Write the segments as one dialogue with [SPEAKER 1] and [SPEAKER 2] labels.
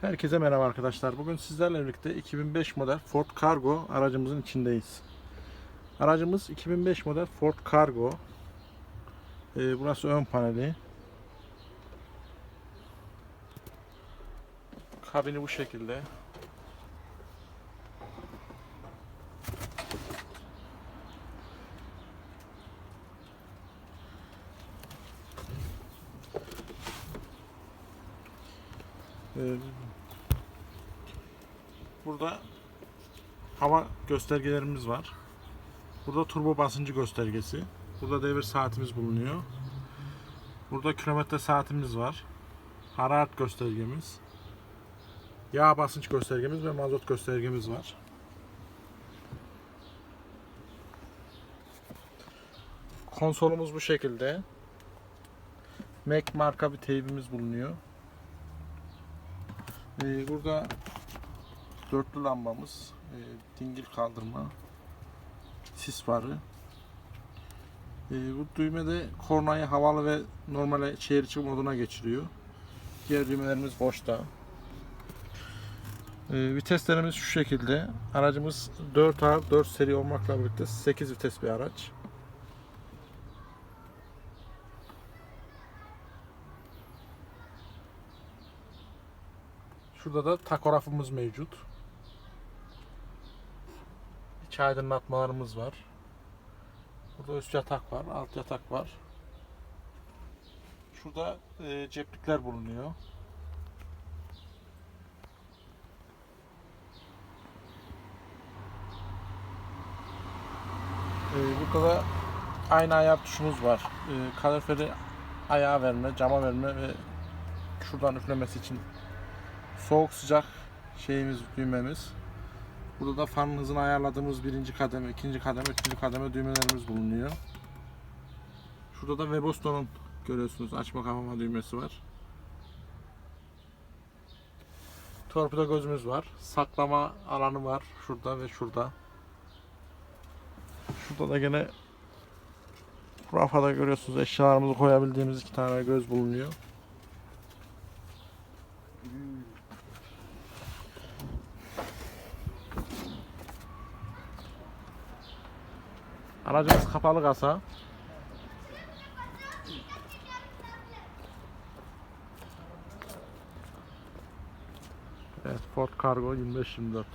[SPEAKER 1] Herkese merhaba arkadaşlar. Bugün sizlerle birlikte 2005 model Ford Cargo aracımızın içindeyiz. Aracımız 2005 model Ford Cargo. Ee, burası ön paneli. Kabini bu şekilde. Ee, Burada hava göstergelerimiz var. Burada turbo basıncı göstergesi. Burada devir saatimiz bulunuyor. Burada kilometre saatimiz var. Hararet göstergemiz. Yağ basınç göstergemiz ve mazot göstergemiz var. Konsolumuz bu şekilde. Mac marka bir teybimiz bulunuyor. Ee, burada dörtlü lambamız, e, dingil kaldırma, sis farı. E, bu düğme de kornayı havalı ve normale şehir içi moduna geçiriyor. Diğer düğmelerimiz boşta. E, viteslerimiz şu şekilde. Aracımız 4A 4 seri olmakla birlikte 8 vites bir araç. Şurada da takografımız mevcut. İç aydınlatmalarımız var. Burada üst yatak var, alt yatak var. Şurada e, ceplikler bulunuyor. E, burada da aynı ayar tuşumuz var. E, kaloriferi ayağa verme, cama verme ve şuradan üflemesi için soğuk sıcak şeyimiz düğmemiz. Burada da fanın hızını ayarladığımız birinci kademe, ikinci kademe, üçüncü kademe düğmelerimiz bulunuyor. Şurada da Webastone'un görüyorsunuz açma kapama düğmesi var. Torpido gözümüz var. Saklama alanı var şurada ve şurada. Şurada da gene rafada görüyorsunuz eşyalarımızı koyabildiğimiz iki tane göz bulunuyor. Aracımız kapalı kasa. Evet, Ford Cargo 2524.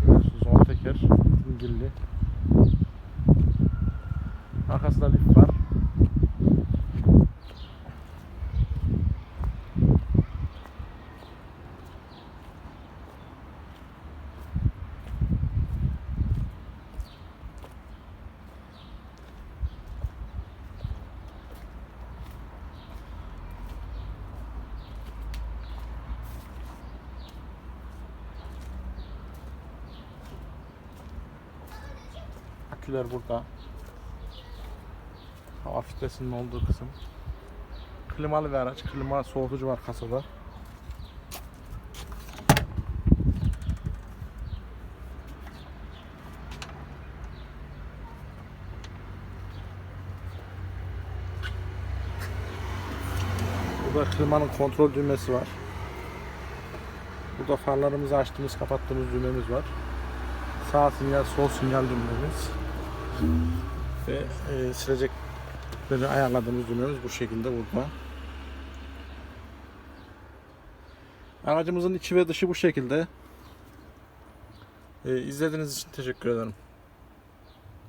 [SPEAKER 1] Görüyorsunuz on teker, dingilli. Aküler burada. Hava filtresinin olduğu kısım. Klimalı bir araç. Klima soğutucu var kasada. Burada klimanın kontrol düğmesi var. Burada farlarımızı açtığımız kapattığımız düğmemiz var. Sağ sinyal, sol sinyal düğmemiz ve e, silecekleri ayarladığımız düğmemiz bu şekilde burada. Aracımızın içi ve dışı bu şekilde. E, izlediğiniz için teşekkür ederim.